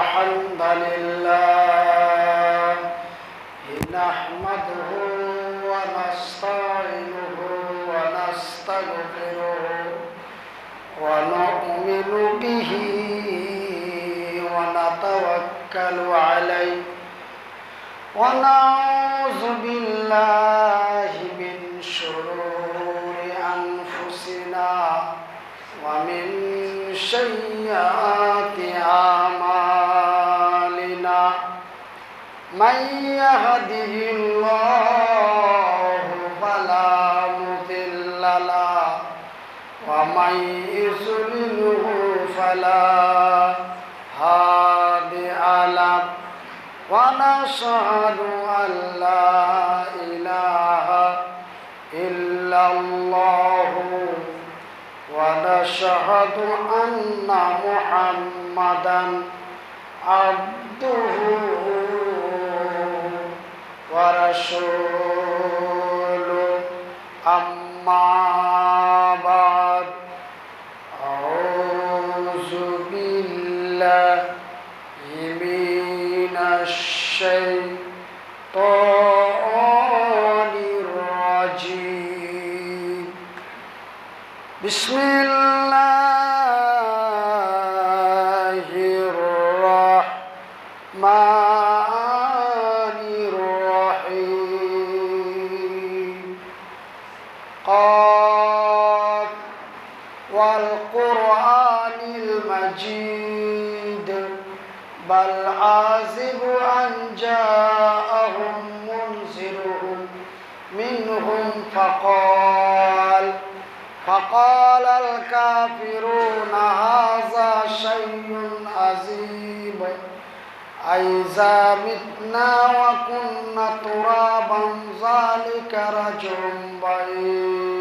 الحمد لله. نحمده ونستعينه ونستغفره ونؤمن به ونتوكل عليه. ونعوذ بالله من شرور أنفسنا ومن سيئات أعمالنا. من يهده الله فلا مضل له ومن يضلله فلا هادي له ونشهد أن لا إله إلا الله ونشهد أن محمدا عبده ورسوله أما بعد أعوذ بالله من الشيطان الرجيم بسم الله والقرآن المجيد بل عازب أن جاءهم منذرهم منهم فقال فقال الكافرون هذا شيء عزيب أئذا متنا وكنا ترابا ذلك رجل بعيد.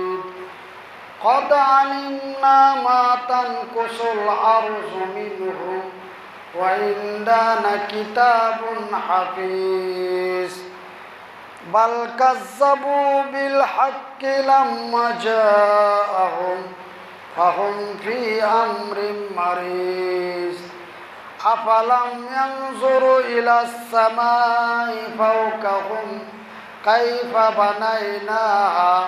قد علمنا ما تنقص الأرض منهم وعندنا كتاب حفيظ بل كذبوا بالحق لما جاءهم فهم في أمر مريض أفلم ينظروا إلى السماء فوقهم كيف بنيناها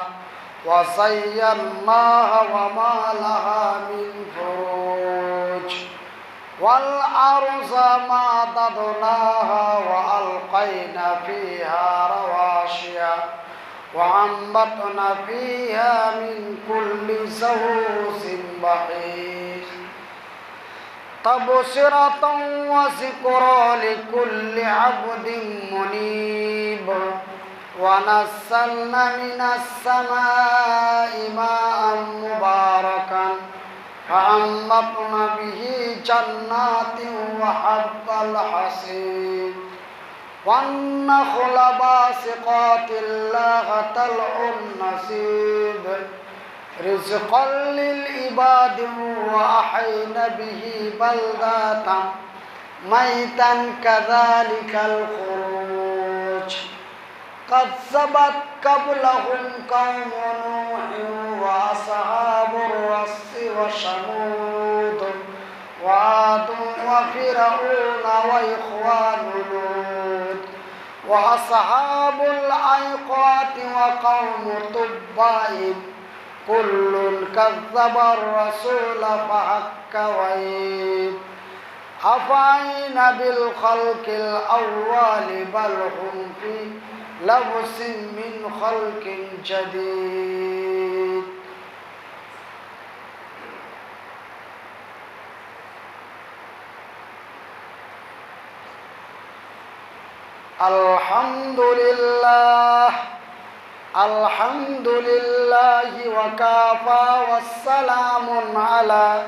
وصيرناها وما لها من فروج والأرض مددناها وألقينا فيها رواسي وأنبتنا فيها من كل زوج بحيث تبصرة وذكرى لكل عبد منيب ونزلنا من السماء ماء مباركا فأنبتنا به جنات وحب الحصيد والنخل باسقات الله طلع نسيد رزقا للعباد وأحينا به بلدة ميتا كذلك الخروج كذبت قبلهم قوم نوح وأصحاب الرس وشمود وعاد وفرعون وإخوان لوط وأصحاب الأيقات وقوم تبع كل كذب الرسول فحق وعيد أفعين بالخلق الأول بل هم في لبس من خلق جديد الحمد لله الحمد لله وكافى والسلام على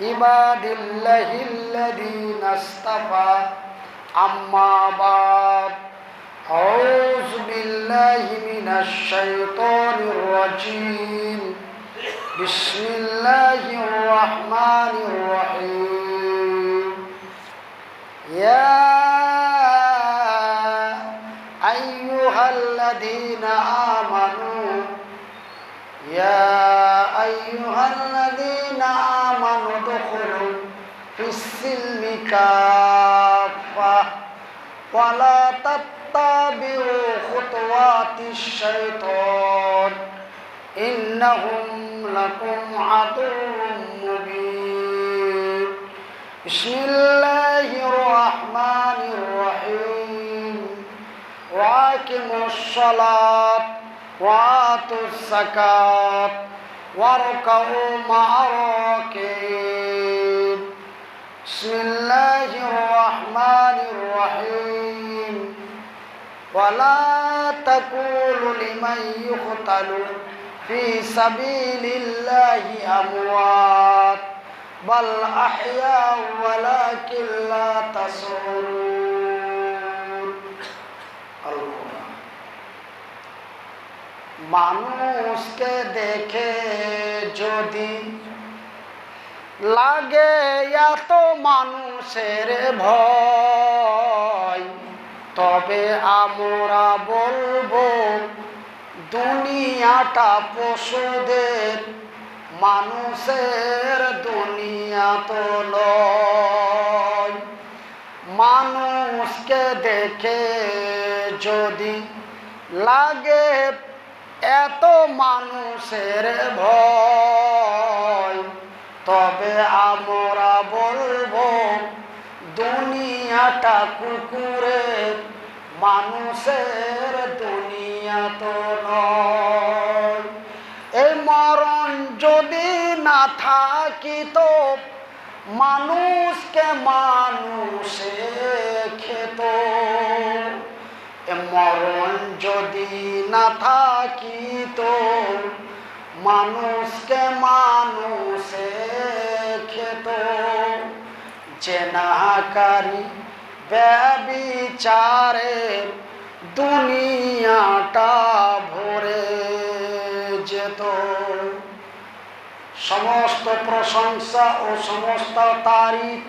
عباد الله الذين اصطفى أما بعد أعوذ بالله من الشيطان الرجيم بسم الله الرحمن الرحيم يا أيها الذين آمنوا يا أيها الذين آمنوا ادخلوا في السلم كافة ولا تتبعوا خطوات الشيطان إنهم لكم عدو مبين. بسم الله الرحمن الرحيم. وأقيموا الصلاة وآتوا الزكاة واركعوا مع الراكعين. بسم الله الرحمن الرحيم. ولا تقولوا لمن يقتل في سبيل الله أموات بل أحياء ولكن لا تشعرون القرآن মানুষকে দেখে যদি লাগে এত মানুষের ভয় তবে আমরা বলব, দুনিয়াটা পশুদের, মানুষের দুনিয়া তো মানুষকে দেখে যদি লাগে এত মানুষের ভয়, তবে আমরা বলব, দুনিয়াটা কুকুরের মানুষের দুনিয়া তো নয়। এই মরণ যদি না থাকিত মানুষকে মানুষে খেত। এ মরণ যদি না থাকিত মানুষকে মানুষে খেত। জেনাকারী ব্যবিচারে দুনিয়াটা ভরে যেত। সমস্ত প্রশংসা ও সমস্ত তারিফ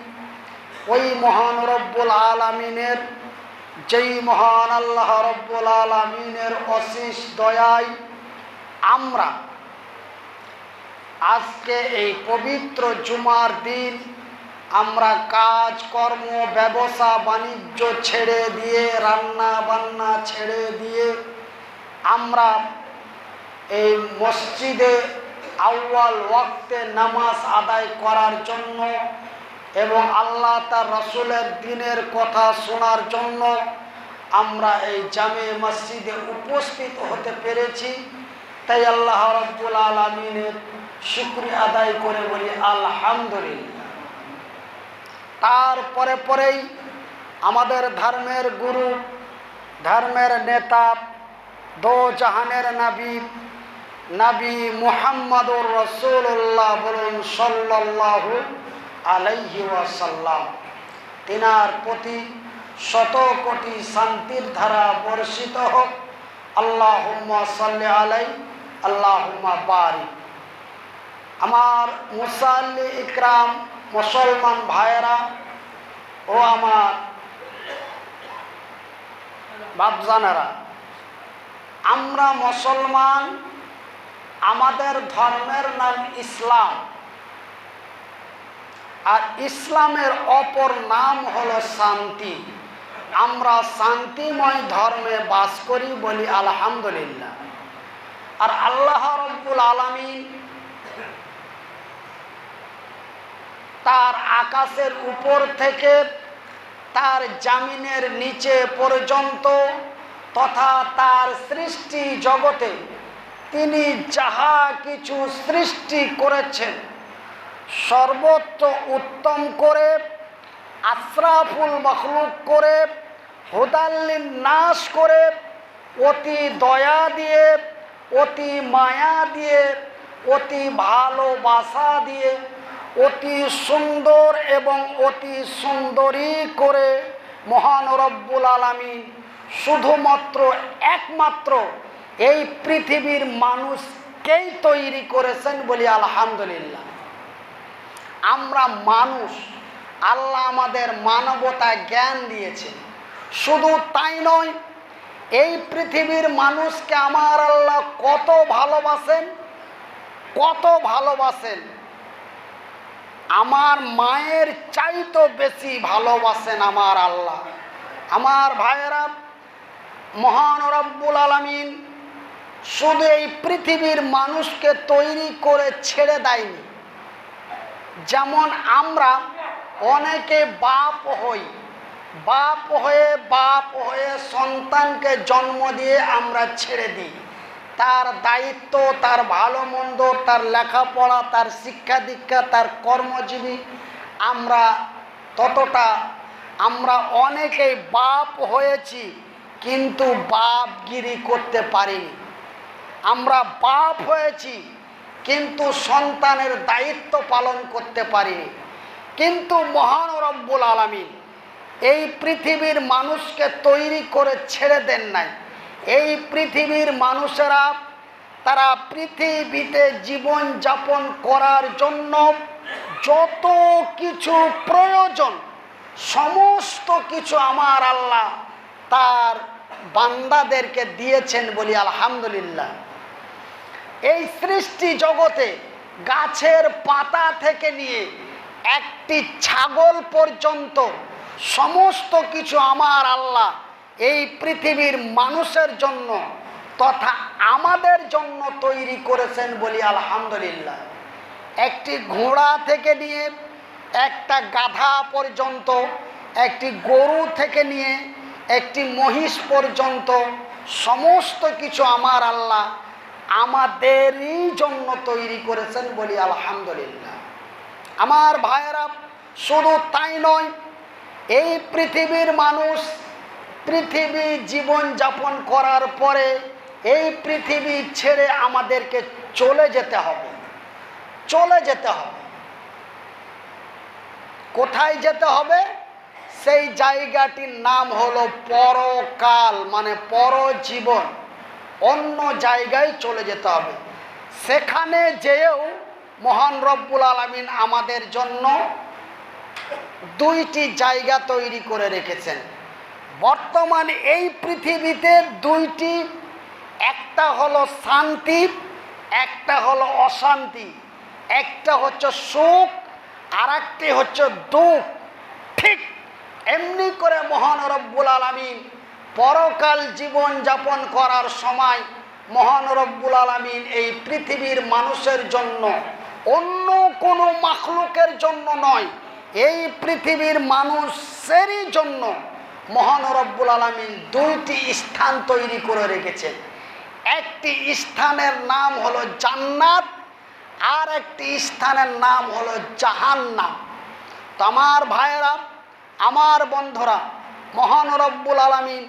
ওই মহান রব্বুল আলমিনের, যেই মহান আল্লাহ রব্বুল আলমিনের অশেষ দয়ায় আমরা। আজকে এই পবিত্র জুমার দিন আমরা কাজ, কর্ম, ব্যবসা, বাণিজ্য ছেড়ে দিয়ে, রান্না বান্না ছেড়ে দিয়ে আমরা এই মসজিদে আউয়াল ওয়াক্তে নামাজ আদায় করার জন্য এবং আল্লাহ তার রসুলের দিনের কথা শোনার জন্য আমরা এই জামে মসজিদে উপস্থিত হতে পেরেছি। তাই আল্লাহ রব্বুল আলমিনের শুক্রিয়া আদায় করে বলি, আলহামদুলিল্লাহ। তারপরে পরেই আমাদের ধর্মের গুরু, ধর্মের নেতা দো জাহানের নাবি নাবি মুহাম্মাদুর রসুল্লাহ বলুন সাল্লাল্লাহু আলাইহি তিনার প্রতি শত কোটি শান্তির ধারা বর্ষিত হোক। আল্লাহুম্মা সাল্লি আলাই, আল্লাহুম্মা বারি আমার মুসাল্লি ইকরাম মুসলমান ভাইয়েরা, ও আমার বাপজানেরা, আমরা মুসলমান, আমাদের ধর্মের নাম ইসলাম। আর ইসলামের অপর নাম হলো শান্তি। আমরা শান্তিময় ধর্মে বাস করি বলি আলহামদুলিল্লাহ। আর আল্লাহ রব্বুল আলমী তার আকাশের উপর থেকে তার জামিনের নিচে পর্যন্ত তথা তার সৃষ্টি জগতে তিনি যাহা কিছু সৃষ্টি করেছেন, সর্বত্র উত্তম করে, আশরাফুল মখলুক করে, হুদাল্লিন নাশ করে, অতি দয়া দিয়ে, অতি মায়া দিয়ে, অতি ভালোবাসা দিয়ে অতি সুন্দর এবং অতি সুন্দরী করে মহান রব্বুল আলমী শুধুমাত্র একমাত্র এই পৃথিবীর মানুষকেই তৈরি করেছেন বলি আলহামদুলিল্লাহ। আমরা মানুষ, আল্লাহ আমাদের মানবতা জ্ঞান দিয়েছেন। শুধু তাই নয়, এই পৃথিবীর মানুষকে আমার আল্লাহ কত ভালোবাসেন কত ভালোবাসেন। আমার মায়ের চাইতো বেশি ভালোবাসেন আমার আল্লাহ। আমার ভাইয়েরা, মহান রব্বুল আলমিন শুধু এই পৃথিবীর মানুষকে তৈরি করে ছেড়ে দেয়নি। যেমন আমরা অনেকে বাপ হই, বাপ হয়ে বাপ হয়ে সন্তানকে জন্ম দিয়ে আমরা ছেড়ে দিই। তার দায়িত্ব, তার ভালো মন্দ, তার লেখাপড়া, তার শিক্ষা দীক্ষা, তার কর্মজীবী, আমরা ততটা, আমরা অনেকেই বাপ হয়েছি, কিন্তু বাপগিরি করতে পারিনি। আমরা বাপ হয়েছি, কিন্তু সন্তানের দায়িত্ব পালন করতে পারিনি। কিন্তু মহান রব্বুল আলমিন এই পৃথিবীর মানুষকে তৈরি করে ছেড়ে দেন নাই। এই পৃথিবীর মানুষেরা, তারা পৃথিবীতে জীবন যাপন করার জন্য যত কিছু প্রয়োজন, সমস্ত কিছু আমার আল্লাহ তার বান্দাদেরকে দিয়েছেন বলি আলহামদুলিল্লাহ। এই সৃষ্টি জগতে গাছের পাতা থেকে নিয়ে একটি ছাগল পর্যন্ত সমস্ত কিছু আমার আল্লাহ এই পৃথিবীর মানুষের জন্য তথা আমাদের জন্য তৈরি করেছেন বলি আলহামদুলিল্লাহ। একটি ঘোড়া থেকে নিয়ে একটা গাধা পর্যন্ত, একটি গরু থেকে নিয়ে একটি মহিষ পর্যন্ত সমস্ত কিছু আমার আল্লাহ আমাদেরই জন্য তৈরি করেছেন বলি আলহামদুলিল্লাহ। আমার ভাইয়েরা, শুধু তাই নয়, এই পৃথিবীর মানুষ পৃথিবী জীবন যাপন করার পরে এই পৃথিবী ছেড়ে আমাদেরকে চলে যেতে হবে। চলে যেতে হবে। কোথায় যেতে হবে? সেই জায়গাটির নাম হলো পরকাল মানে পরজীবন। অন্য জায়গায় চলে যেতে হবে। সেখানে যেয়েও মহান রব্বুল আলমিন আমাদের জন্য দুইটি জায়গা তৈরি করে রেখেছেন। বর্তমানে এই পৃথিবীতে দুইটি, একটা হলো শান্তি, একটা হলো অশান্তি। একটা হচ্ছে সুখ আর একটি হচ্ছে দুঃখ। ঠিক এমনি করে মহান রব্বুল আলমিন পরকাল জীবন যাপন করার সময় মহান রব্বুল আলমিন এই পৃথিবীর মানুষের জন্য, অন্য কোনো মাখলুকের জন্য নয়, এই পৃথিবীর মানুষেরই জন্য মহান রব্বুল আলমিন দুইটি স্থান তৈরি করে রেখেছেন। একটি স্থানের নাম হলো জান্নাত, আর একটি স্থানের নাম হলো জাহান্নাম। তো আমার ভাইয়েরা, আমার বন্ধুরা, মহান রব্বুল আলমিন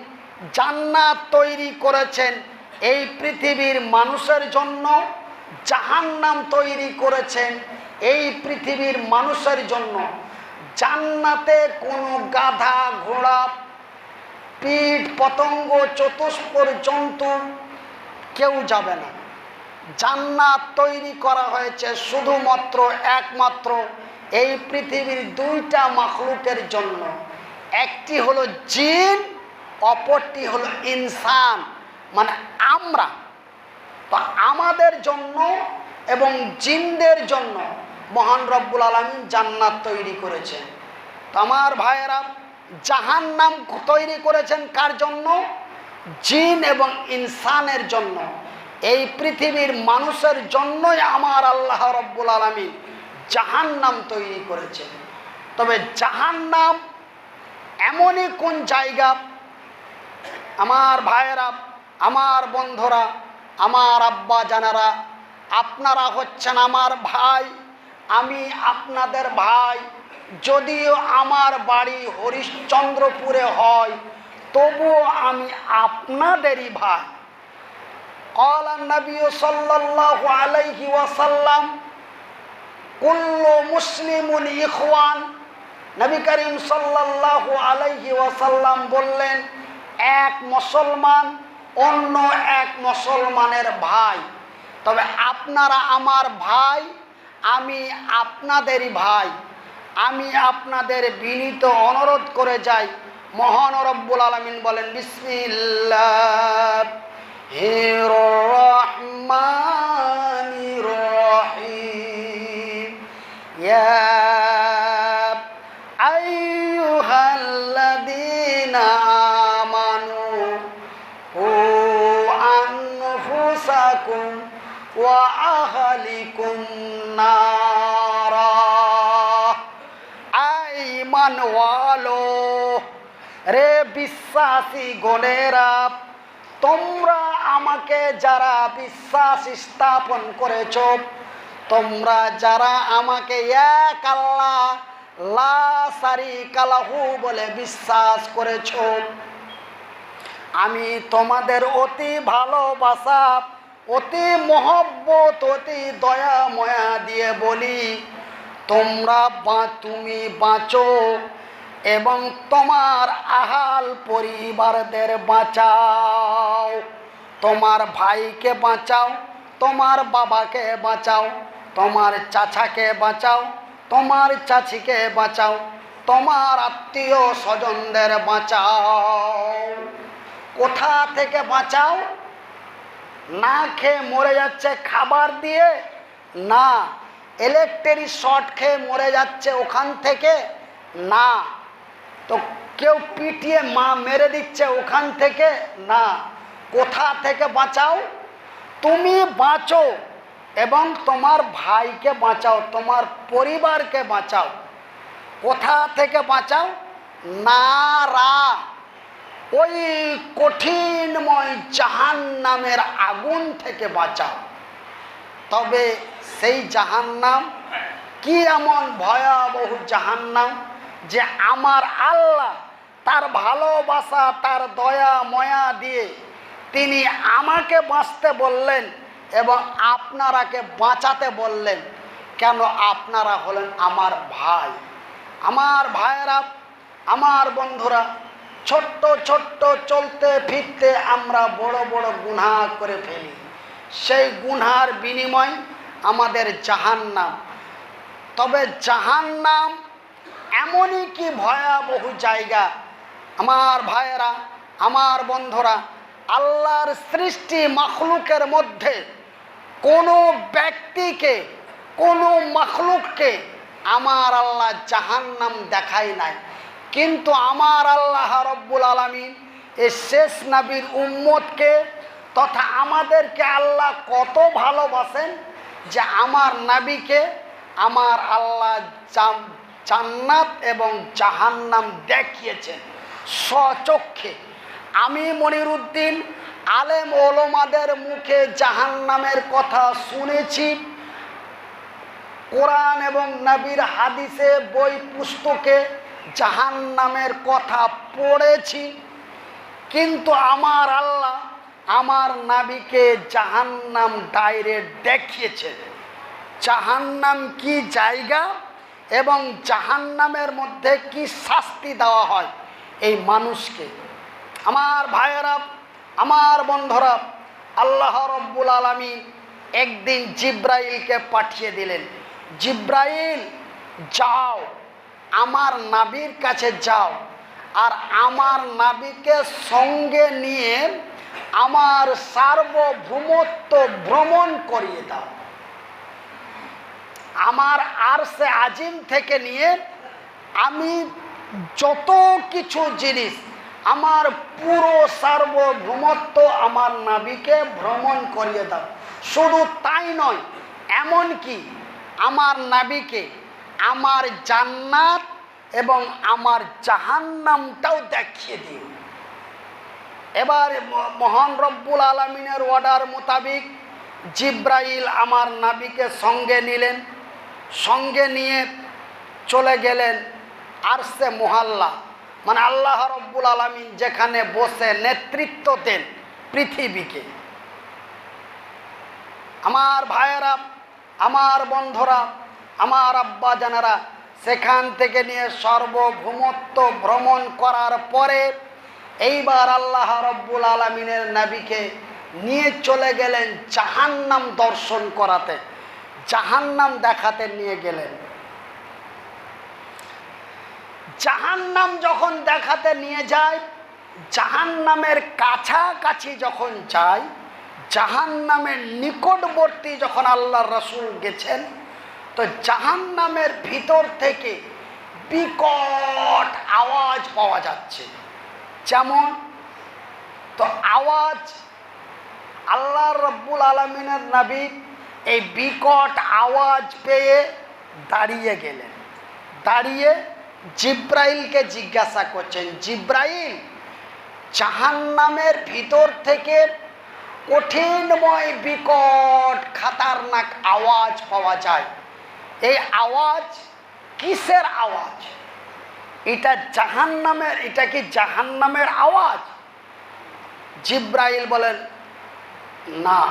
জান্নাত তৈরি করেছেন এই পৃথিবীর মানুষের জন্য, জাহান্নাম তৈরি করেছেন এই পৃথিবীর মানুষের জন্য। জান্নাতে কোনো গাধা ঘোড়া পিঠ পতঙ্গ, চতুষ্পর জন্তু, কেউ যাবে না। জান্নাত তৈরি করা হয়েছে শুধুমাত্র, একমাত্র এই পৃথিবীর দুইটা মাখলুকের জন্য। একটি হলো জিন, অপরটি হলো ইনসান মানে আমরা। তো আমাদের জন্য এবং জিনদের জন্য মহান রব্বুল আলমিন জান্নাত তৈরি করেছেন তো আমার ভাইয়েরা জাহান নাম তৈরি করেছেন কার জন্য? জিন এবং ইনসানের জন্য। এই পৃথিবীর মানুষের জন্যই আমার আল্লাহ রব্বুল আলমী জাহান নাম তৈরি করেছেন। তবে জাহান নাম এমনই কোন জায়গা? আমার ভাইয়েরা, আমার বন্ধুরা, আমার আব্বা জানারা আপনারা হচ্ছেন আমার ভাই। আমি আপনাদের ভাই যদিও আমার বাড়ি হরিশ্চন্দ্রপুরে হয় তবুও আমি আপনাদেরই ভাই قال النبي صلى الله عليه وسلم كل مسلم ইখওয়ান নবী করিম সাল্লাল্লাহু আলাইহি ওয়াসাল্লাম বললেন এক মুসলমান অন্য এক মুসলমানের ভাই তবে আপনারা আমার ভাই আমি আপনাদেরই ভাই। আমি আপনাদের বিনীত অনুরোধ করে যাই। মহান রব্বুল আলমিন বলেন, বিসমিল্লাহ। রহমান রহিম ও আনফুসাকুম। রে বিশ্বাসী গণেরা, তোমরা আমাকে যারা বিশ্বাস স্থাপন করেছ, তোমরা যারা আমাকে এক আল্লাহ লা কালাহু বলে বিশ্বাস করেছ, আমি তোমাদের অতি ভালোবাসা অতি মহব্বত, অতি দয়া ময়া দিয়ে বলি, তোমরা বা, তুমি বাঁচো এবং তোমার আহাল পরিবারদের বাঁচাও। তোমার ভাইকে বাঁচাও, তোমার বাবাকে বাঁচাও, তোমার চাচাকে বাঁচাও, তোমার চাচিকে বাঁচাও, তোমার আত্মীয় স্বজনদের বাঁচাও। কোথা থেকে বাঁচাও? না খেয়ে মরে যাচ্ছে খাবার দিয়ে, না ইলেকট্রিক শর্ট খেয়ে মরে যাচ্ছে ওখান থেকে, না। তো কেউ পিটিয়ে মা মেরে দিচ্ছে ওখান থেকে, না। কোথা থেকে বাঁচাও? তুমি বাঁচো এবং তোমার ভাইকে বাঁচাও, তোমার পরিবারকে বাঁচাও। কোথা থেকে বাঁচাও? না রা ওই কঠিনময় জাহান নামের আগুন থেকে বাঁচাও। তবে সেই জাহান্নাম কি এমন ভয়াবহ জাহান্নাম যে আমার আল্লাহ তার ভালোবাসা, তার দয়া, ময়া দিয়ে তিনি আমাকে বাঁচতে বললেন এবং আপনারাকে বাঁচাতে বললেন। কেন? আপনারা হলেন আমার ভাই। আমার ভাইয়েরা, আমার বন্ধুরা ছোট্ট ছোট্ট চলতে ফিরতে আমরা বড় বড় গুনাহ করে ফেলি। সেই গুনহার বিনিময় আমাদের জাহান্নাম। তবে জাহান্নাম এমনই কি ভয়াবহ জায়গা? আমার ভাইয়েরা, আমার বন্ধুরা, আল্লাহর সৃষ্টি মখলুকের মধ্যে কোনো ব্যক্তিকে, কোনো মখলুককে আমার আল্লাহ জাহান্নাম দেখায় নাই। কিন্তু আমার আল্লাহ রব্বুল আলমিন এ শেষ নবীর উম্মতকে তথা আমাদেরকে আল্লাহ কত ভালোবাসেন যে আমার নাবিকে আমার আল্লাহ জান্নাত এবং জাহান্নাম দেখিয়েছেন স্বচক্ষে। আমি মনিরুদ্দিন আলেম ওলমাদের মুখে জাহান্নামের কথা শুনেছি। কোরআন এবং নবীর হাদিসে বই পুস্তকে জাহান্নামের কথা পড়েছি, কিন্তু আমার আল্লাহ আমার নাবিকে জাহান্নাম ডাইরেক্ট দেখিয়েছে। জাহান্নাম কি জায়গা এবং জাহান্নামের মধ্যে কি শাস্তি দেওয়া হয় এই মানুষকে? আমার ভাইয়েরা, আমার বন্ধুরা, আল্লাহ রব্বুল আলমী একদিন জিব্রাইলকে পাঠিয়ে দিলেন। জিব্রাইল, যাও। আমার নাবির কাছে যাও আর আমার নাবিকে সঙ্গে নিয়ে আমার সার্বভৌমত্ব ভ্রমণ করিয়ে দাও। আমার আর সে আজিম থেকে নিয়ে আমি যত কিছু জিনিস, আমার পুরো সার্বভৌমত্ব আমার নাবিকে ভ্রমণ করিয়ে দাও। শুধু তাই নয় এমন কি আমার নাবিকে আমার জান্নাত এবং আমার জাহান্নামটাও দেখিয়ে দিন এবার মহান রব্বুল আলমিনের অর্ডার মোতাবিক জিব্রাইল আমার নাবিকে সঙ্গে নিলেন, সঙ্গে নিয়ে চলে গেলেন আরসে মোহাল্লা। মানে আল্লাহ রব্বুল আলমিন যেখানে বসে নেতৃত্ব দেন পৃথিবীকে। আমার ভাইয়েরা, আমার বন্ধুরা আমার আব্বা জানারা সেখান থেকে নিয়ে সর্বভৌমত্ব ভ্রমণ করার পরে এইবার আল্লাহ রব্বুল আলমিনের নাবিকে নিয়ে চলে গেলেন জাহান্নাম দর্শন করাতে, জাহান্নাম দেখাতে নিয়ে গেলেন। জাহান্নাম যখন দেখাতে নিয়ে যায়, জাহান্নামের কাছাকাছি যখন যায়, জাহান্নামের নিকটবর্তী যখন আল্লাহ রসুল গেছেন তো জাহান্নামের ভিতর থেকে বিকট আওয়াজ পাওয়া যাচ্ছে। যেমন, তো আওয়াজ আল্লাহ রব্বুল আলমিনের নাবি এই বিকট আওয়াজ পেয়ে দাঁড়িয়ে গেলেন। দাঁড়িয়ে জিব্রাইলকে জিজ্ঞাসা করছেন, জিব্রাইল, জাহান্নামের ভিতর থেকে কঠিনময় বিকট, খাতারনাক আওয়াজ পাওয়া যায়। এই আওয়াজ, কিসের আওয়াজ? এটা জাহান্নামের, এটা কি জাহান্নামের আওয়াজ? জিব্রাইল বলেন, না।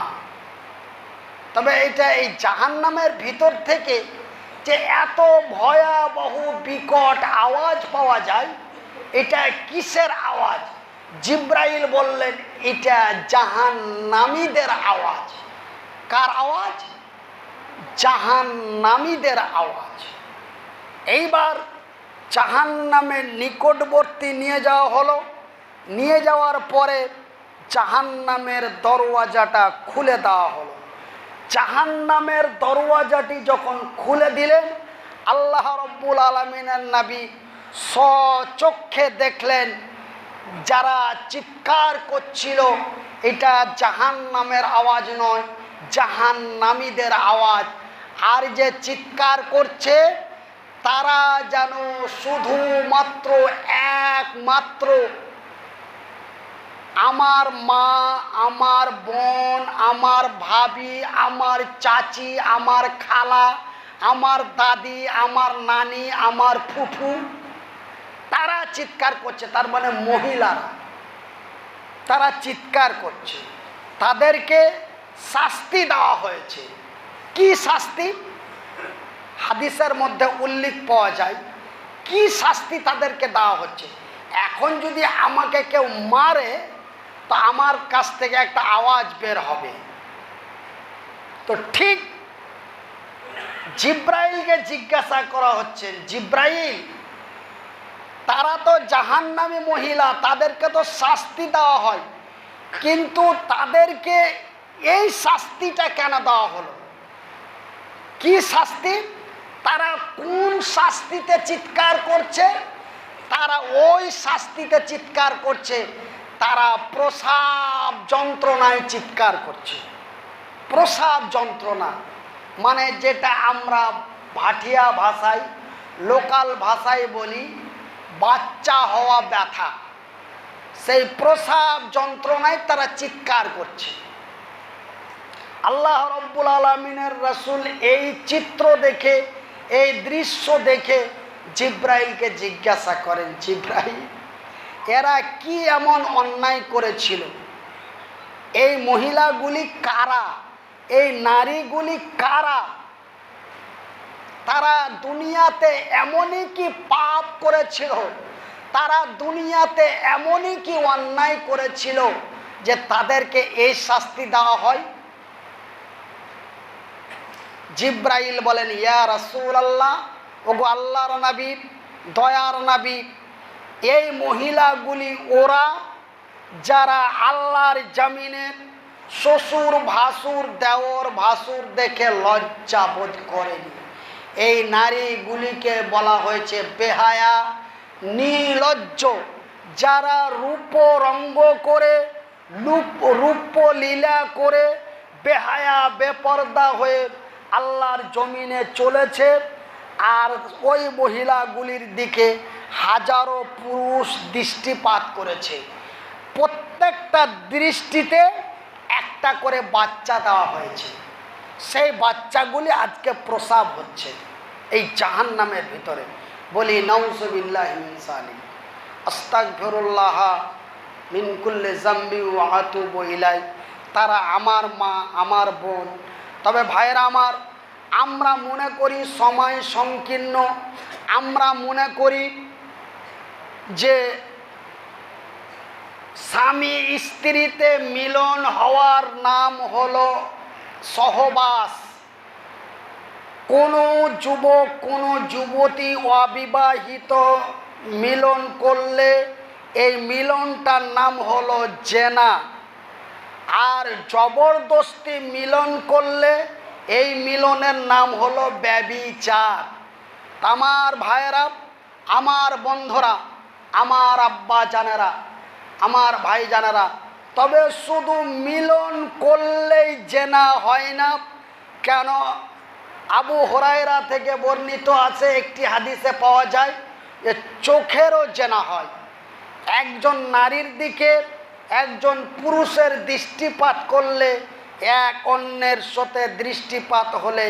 তবে এটা এই জাহান্নামের ভিতর থেকে যে এত ভয়াবহ, বিকট আওয়াজ পাওয়া যায়, এটা কিসের আওয়াজ? জিব্রাইল বললেন, এটা জাহান্নামীদের আওয়াজ। কার আওয়াজ? জাহান্নামীদের আওয়াজ। এইবার জাহান্নামের নিকটবর্তী নিয়ে যাওয়া হলো। নিয়ে যাওয়ার পরে জাহান্নামের দরওয়াজাটা খুলে দেওয়া হলো। জাহান্নামের দরওয়াজাটি যখন খুলে দিলেন, আল্লাহ রব্বুল আলমিনের নাবি স্বচক্ষে দেখলেন, যারা চিৎকার করছিল, এটা জাহান্নামের আওয়াজ নয় জাহান্নামীদের আওয়াজ। আর যে চিৎকার করছে, তারা যেন শুধুমাত্র একমাত্র আমার মা, আমার বোন, আমার ভাবি, আমার চাচি, আমার খালা, আমার দাদি, আমার নানি, আমার ফুফু, তারা চিৎকার করছে, তার মানে মহিলারা। তারা চিৎকার করছে। তাদেরকে শাস্তি দেওয়া হয়েছে। কি শাস্তি? হাদিসের মধ্যে উল্লেখ পাওয়া যায়, কি শাস্তি তাদেরকে দেওয়া হচ্ছে? এখন যদি আমাকে কেউ মারে, তো আমার কাছ থেকে একটা আওয়াজ বের হবে। তো ঠিক জিব্রাইলকে জিজ্ঞাসা করা হচ্ছে, জিব্রাইল, তারা তো জাহান্নামী মহিলা, তাদেরকে তো শাস্তি দেওয়া হয়। কিন্তু তাদেরকে এই শাস্তিটা কেন দেওয়া হলো? কি শাস্তি? তারা কোন শাস্তিতে চিৎকার করছে? তারা ওই শাস্তিতে চিৎকার করছে। তারা প্রসাব যন্ত্রণায় চিৎকার করছে। প্রসাব যন্ত্রণা মানে যেটা আমরা ভাটিয়া ভাষায়, লোকাল ভাষায় বলি, বাচ্চা হওয়া ব্যথা। সেই প্রসাব যন্ত্রণায় তারা চিৎকার করছে। আল্লাহ রব্বুল আলমিনের রাসুল এই চিত্র দেখে, এই দৃশ্য দেখে জিব্রাইলকে জিজ্ঞাসা করেন, জিব্রাইল, এরা কি এমন অন্যায় করেছিল? এই মহিলাগুলি কারা? এই নারীগুলি কারা? তারা দুনিয়াতে এমনই কি পাপ করেছিল? তারা দুনিয়াতে এমনই কি অন্যায় করেছিল যে তাদেরকে এই শাস্তি দেওয়া হয়? জিব্রাইল বলেন, ইয়া রাসুল আল্লাহ ওগো আল্লাহর নাবি, দয়ার নাবি, এই মহিলাগুলি ওরা যারা আল্লাহর জামিনে শ্বশুর, ভাসুর, দেওর, ভাসুর দেখে লজ্জা বোধ করেনি। এই নারীগুলিকে বলা হয়েছে বেহায়া, নিলজ্জ, যারা রূপ রঙ্গ করে, রূপ রূপ লীলা করে বেহায়া, বেপর্দা হয়ে আল্লাহর জমিনে চলেছে আর ওই মহিলাগুলির দিকে হাজারো পুরুষ দৃষ্টিপাত করেছে। প্রত্যেকটা দৃষ্টিতে একটা করে বাচ্চা দেওয়া হয়েছে। সেই বাচ্চাগুলি আজকে প্রসাব হচ্ছে এই জাহান নামের ভিতরে। বলি নৌসবিল্লাহ সালি আস্তাক ফিরুল্লাহ মিনকুল্লে জাম্বি ও আতুব তারা আমার মা, আমার বোন তবে ভাইয়েরা আমার, আমরা মনে করি সময় সংকীর্ণ। আমরা মনে করি যে স্বামী স্ত্রীতে মিলন হওয়ার নাম হলো সহবাস। কোনো যুবক, কোনো যুবতী অবিবাহিত মিলন করলে এই মিলনটার নাম হলো জেনা। আর জবরদস্তি মিলন করলে এই মিলনের নাম হলো ব্যবিচার। আমার ভাইয়েরা, আমার বন্ধুরা, আমার আব্বা জানেরা, আমার ভাই জানেরা, তবে শুধু মিলন করলেই জেনা হয় না। কেন? আবু হরাইরা থেকে বর্ণিত আছে, একটি হাদিসে পাওয়া যায় যে চোখেরও জেনা হয়। একজন নারীর দিকে একজন পুরুষের দৃষ্টিপাত করলে এক অন্যের সাথে দৃষ্টিপাত হলে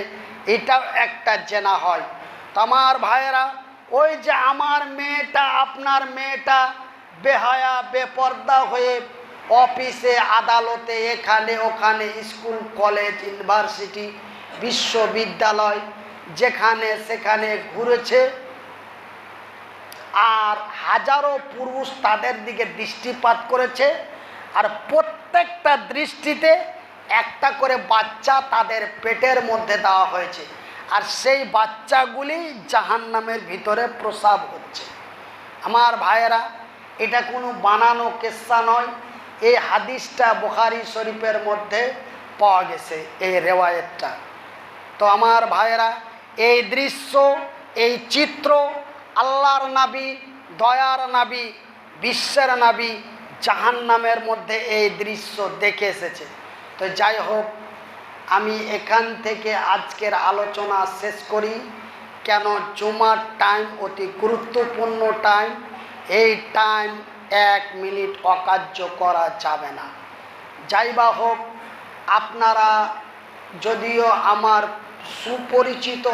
এটাও একটা জেনা হয়। তো আমার ভাইয়েরা, ওই যে আমার মেয়েটা, আপনার মেয়েটা বেহায়া, বেপর্দা হয়ে অফিসে, আদালতে, এখানে, ওখানে, স্কুল, কলেজ, ইউনিভার্সিটি, বিশ্ববিদ্যালয়, যেখানে, সেখানে ঘুরেছে আর হাজারো পুরুষ তাদের দিকে দৃষ্টিপাত করেছে। আর প্রত্যেকটা দৃষ্টিতে একটা করে বাচ্চা তাদের পেটের মধ্যে দেওয়া হয়েছে। আর সেই বাচ্চাগুলি জাহান্নামের ভিতরে প্রসাব হচ্ছে। আমার ভাইয়েরা, এটা কোনো বানানো কেসা নয়। এই হাদিসটা বুখারি শরীফের মধ্যে পাওয়া গেছে এই রেওয়ায়তটা। তো আমার ভাইয়েরা, এই দৃশ্য, এই চিত্র আল্লাহর নাবি, দয়ার নাবি, বিশ্বের নাবি জাহান্নামের মধ্যে এই দৃশ্য দেখে এসেছে। তো যাই হোক, আমি এখান থেকে আজকের আলোচনা শেষ করি। কেন জুমার টাইম অতি গুরুত্বপূর্ণ টাইম এই টাইম এক মিনিট অকার্য করা যাবে না। যাই বা হোক, আপনারা যদিও আমার সুপরিচিত